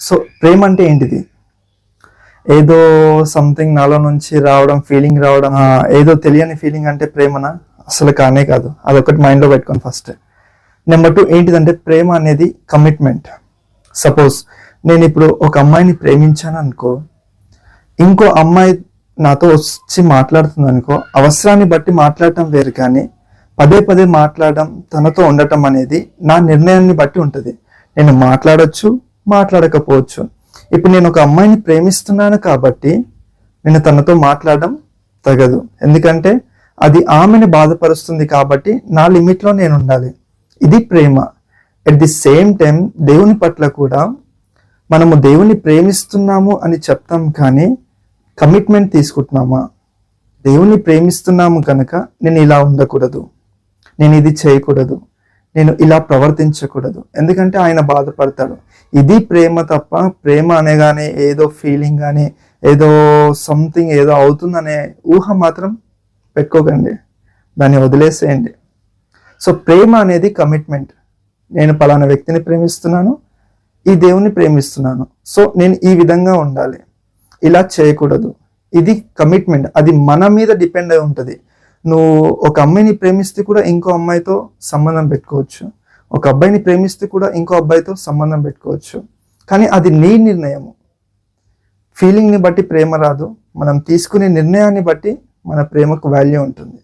So ప్రేమ అంటే ఏంటిది? ఏదో సంథింగ్ నాలో నుంచి రావడం ఫీలింగ్ రావడం ఏదో తెలియని ఫీలింగ్ అంటే ప్రేమనా? అసలు కానే కాదు. అదొకటి మైండ్లో పెట్టుకోండి ఫస్ట్ నెంబర్ టూ ఏంటిదంటే ప్రేమ అనేది కమిట్మెంట్ సపోజ్ నేను ఇప్పుడు ఒక అమ్మాయిని ప్రేమించాను అనుకో ఇంకో అమ్మాయి నాతో వచ్చి మాట్లాడుతుంది అనుకో అవసరాన్ని బట్టి మాట్లాడటం వేరు కానీ పదే పదే మాట్లాడడం తనతో ఉండటం అనేది నా నిర్ణయాన్ని బట్టి ఉంటుంది. నేను మాట్లాడొచ్చు మాట్లాడకపోవచ్చు. ఇప్పుడు నేను ఒక అమ్మాయిని ప్రేమిస్తున్నాను కాబట్టి నేను తనతో మాట్లాడడం తగదు. ఎందుకంటే అది ఆమెను బాధపరుస్తుంది కాబట్టి నా లిమిట్లో నేను ఉండాలి. ఇది ప్రేమ. ఎట్ ది సేమ్ టైం దేవుని పట్ల కూడా మనము దేవుని ప్రేమిస్తున్నాము అని చెప్తాం కానీ కమిట్మెంట్ తీసుకుంటున్నామా? దేవుని ప్రేమిస్తున్నాము కనుక నేను ఇలా ఉండకూడదు. నేను ఇది చేయకూడదు. నేను ఇలా ప్రవర్తించకూడదు. ఎందుకంటే ఆయన బాధపడతాడు. ఇది ప్రేమ తప్ప ప్రేమ అనగానే ఏదో ఫీలింగ్ కానీ ఏదో సంథింగ్ ఏదో అవుతుందనే ఊహ మాత్రం పెట్టుకోకండి. దాన్ని వదిలేసేయండి. సో ప్రేమ అనేది కమిట్మెంట్ నేను పలానా వ్యక్తిని ప్రేమిస్తున్నాను ఈ దేవుని ప్రేమిస్తున్నాను. సో నేను ఈ విధంగా ఉండాలి. ఇలా చేయకూడదు. ఇది కమిట్మెంట్ అది మన మీద డిపెండ్ అయి ఉంటుంది. నువ్వు ఒక అమ్మాయిని ప్రేమిస్తే కూడా ఇంకో అమ్మాయితో సంబంధం పెట్టుకోవచ్చు. ఒక అబ్బాయిని ప్రేమిస్తే కూడా ఇంకో అబ్బాయితో సంబంధం పెట్టుకోవచ్చు. కానీ అది నీ నిర్ణయము. ఫీలింగ్ని బట్టి ప్రేమ రాదు. మనం తీసుకునే నిర్ణయాన్ని బట్టి మన ప్రేమకు వాల్యూ ఉంటుంది.